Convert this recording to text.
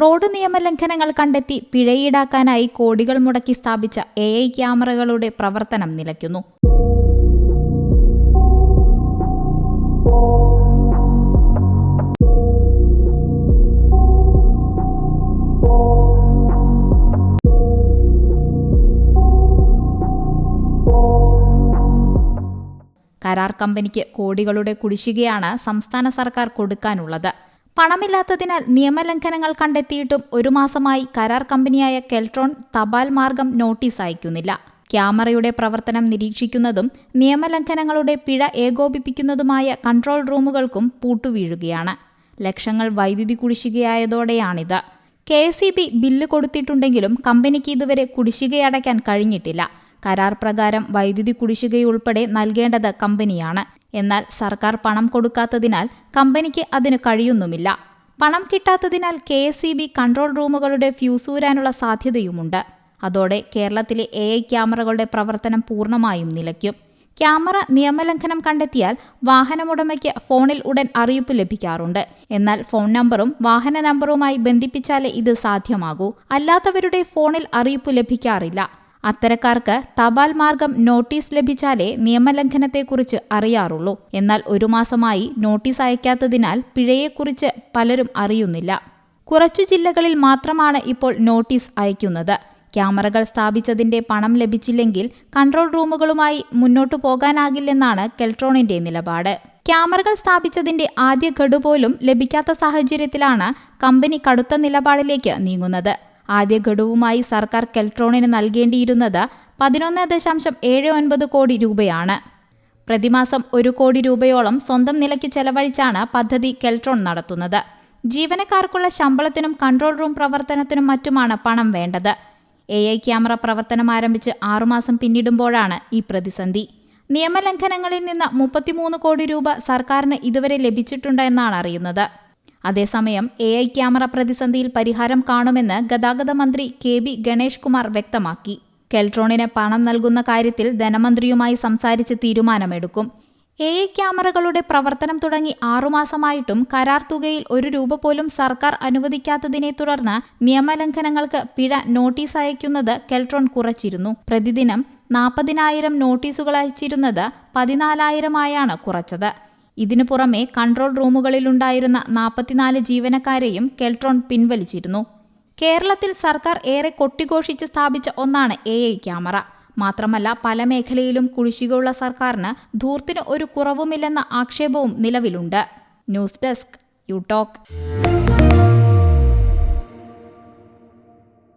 Road നിയമലംഘനങ്ങൾ കണ്ടെത്തി പിഴയീടാക്കാനായി കോടികൾ മുടക്കി സ്ഥാപിച്ച എ ഐ ക്യാമറകളുടെ പ്രവർത്തനം നിലയ്ക്കുന്നു. കരാർ കമ്പനിക്ക് കോടികളുടെ കുടിശ്ശികയാണ് സംസ്ഥാന സർക്കാർ കൊടുക്കാനുള്ളത്. പണമില്ലാത്തതിനാൽ നിയമലംഘനങ്ങൾ കണ്ടെത്തിയിട്ടും ഒരു മാസമായി കരാർ കമ്പനിയായ കെൽട്രോൺ തപാൽ മാർഗം നോട്ടീസ് അയക്കുന്നില്ല. ക്യാമറയുടെ പ്രവർത്തനം നിരീക്ഷിക്കുന്നതും നിയമലംഘനങ്ങളുടെ പിഴ ഏകോപിപ്പിക്കുന്നതുമായ കൺട്രോൾ റൂമുകൾക്കും പൂട്ടുവീഴുകയാണ്. ലക്ഷങ്ങൾ വൈദ്യുതി കുടിശ്ശികയായതോടെയാണിത്. K S E B bill കൊടുത്തിട്ടുണ്ടെങ്കിലും കമ്പനിക്ക് ഇതുവരെ കുടിശ്ശികയടയ്ക്കാൻ കഴിഞ്ഞിട്ടില്ല. കരാർ പ്രകാരം വൈദ്യുതി കുടിശ്ശികയുൾപ്പെടെ നൽകേണ്ടത് കമ്പനിയാണ്. എന്നാൽ സർക്കാർ പണം കൊടുക്കാത്തതിനാൽ കമ്പനിക്ക് അതിന് കഴിയുന്നുമില്ല. പണം കിട്ടാത്തതിനാൽ K S E B control റൂമുകളുടെ ഫ്യൂസൂരാനുള്ള സാധ്യതയുമുണ്ട്. അതോടെ കേരളത്തിലെ എ ഐ ക്യാമറകളുടെ പ്രവർത്തനം പൂർണമായും നിലയ്ക്കും. ക്യാമറ നിയമലംഘനം കണ്ടെത്തിയാൽ വാഹനമുടമയ്ക്ക് ഫോണിൽ ഉടൻ അറിയിപ്പ് ലഭിക്കാറുണ്ട്. എന്നാൽ ഫോൺ നമ്പറും വാഹന നമ്പറുമായി ബന്ധിപ്പിച്ചാലേ ഇത് സാധ്യമാകൂ. അല്ലാത്തവരുടെ ഫോണിൽ അറിയിപ്പ് ലഭിക്കാറില്ല. അത്തരക്കാർക്ക് തപാൽ മാർഗം നോട്ടീസ് ലഭിച്ചാലേ നിയമലംഘനത്തെക്കുറിച്ച് അറിയാറുള്ളൂ. എന്നാൽ ഒരു മാസമായി നോട്ടീസ് അയക്കാത്തതിനാൽ പിഴയെക്കുറിച്ച് പലരും അറിയുന്നില്ല. കുറച്ചു ജില്ലകളിൽ മാത്രമാണ് ഇപ്പോൾ നോട്ടീസ് അയക്കുന്നത്. ക്യാമറകൾ സ്ഥാപിച്ചതിന്റെ പണം ലഭിച്ചില്ലെങ്കിൽ കൺട്രോൾ റൂമുകളുമായി മുന്നോട്ടു പോകാനാകില്ലെന്നാണ് കെൽട്രോണിന്റെ നിലപാട്. ക്യാമറകൾ സ്ഥാപിച്ചതിന്റെ ആദ്യ ഗഡു പോലും ലഭിക്കാത്ത സാഹചര്യത്തിലാണ് കമ്പനി കടുത്ത നിലപാടിലേക്ക് നീങ്ങുന്നത്. ആദ്യ ഘടുവുമായി സർക്കാർ കെൽട്രോണിന് നൽകേണ്ടിയിരുന്നത് പതിനൊന്ന് ദശാംശം ഏഴ് ഒൻപത് കോടി രൂപയാണ് പ്രതിമാസം ഒരു കോടി രൂപയോളം സ്വന്തം നിലയ്ക്ക് ചെലവഴിച്ചാണ് പദ്ധതി കെൽട്രോൺ നടത്തുന്നത്. ജീവനക്കാർക്കുള്ള ശമ്പളത്തിനും കൺട്രോൾ റൂം പ്രവർത്തനത്തിനും മറ്റുമാണ് പണം വേണ്ടത്. എ ഐ ക്യാമറ പ്രവർത്തനം ആരംഭിച്ച് ആറുമാസം പിന്നിടുമ്പോഴാണ് ഈ പ്രതിസന്ധി. നിയമലംഘനങ്ങളിൽ നിന്ന് മുപ്പത്തിമൂന്ന് കോടി രൂപ സർക്കാരിന് ഇതുവരെ ലഭിച്ചിട്ടുണ്ട് എന്നാണ് അറിയുന്നത്. അതേസമയം എ ഐ ക്യാമറ പ്രതിസന്ധിയിൽ പരിഹാരം കാണുമെന്ന് ഗതാഗത മന്ത്രി കെ ബി ഗണേഷ് കുമാർ വ്യക്തമാക്കി. കെൽട്രോണിന് പണം നൽകുന്ന കാര്യത്തിൽ ധനമന്ത്രിയുമായി സംസാരിച്ച് തീരുമാനമെടുക്കും. എ ഐ ക്യാമറകളുടെ പ്രവർത്തനം തുടങ്ങി ആറുമാസമായിട്ടും കരാർ തുകയിൽ ഒരു രൂപ പോലും സർക്കാർ അനുവദിക്കാത്തതിനെ തുടർന്ന് നിയമലംഘനങ്ങൾക്ക് പിഴ നോട്ടീസ് അയക്കുന്നത് കെൽട്രോൺ കുറച്ചിരുന്നു. പ്രതിദിനം നാൽപ്പതിനായിരം നോട്ടീസുകൾ അയച്ചിരുന്നത് പതിനാലായിരമായാണ് കുറച്ചത്. ഇതിനു പുറമെ കൺട്രോൾ റൂമുകളിലുണ്ടായിരുന്ന നാൽപ്പത്തിനാല് ജീവനക്കാരെയും കെൽട്രോൺ പിൻവലിച്ചിരുന്നു. കേരളത്തിൽ സർക്കാർ ഏറെ കൊട്ടിഘോഷിച്ച് സ്ഥാപിച്ച ഒന്നാണ് എ ഐ ക്യാമറ. മാത്രമല്ല പല മേഖലയിലും കുടിശ്ശികയുള്ള സർക്കാരിന് ധൂർത്തിന് ഒരു കുറവുമില്ലെന്ന ആക്ഷേപവും നിലവിലുണ്ട്. News desk you talk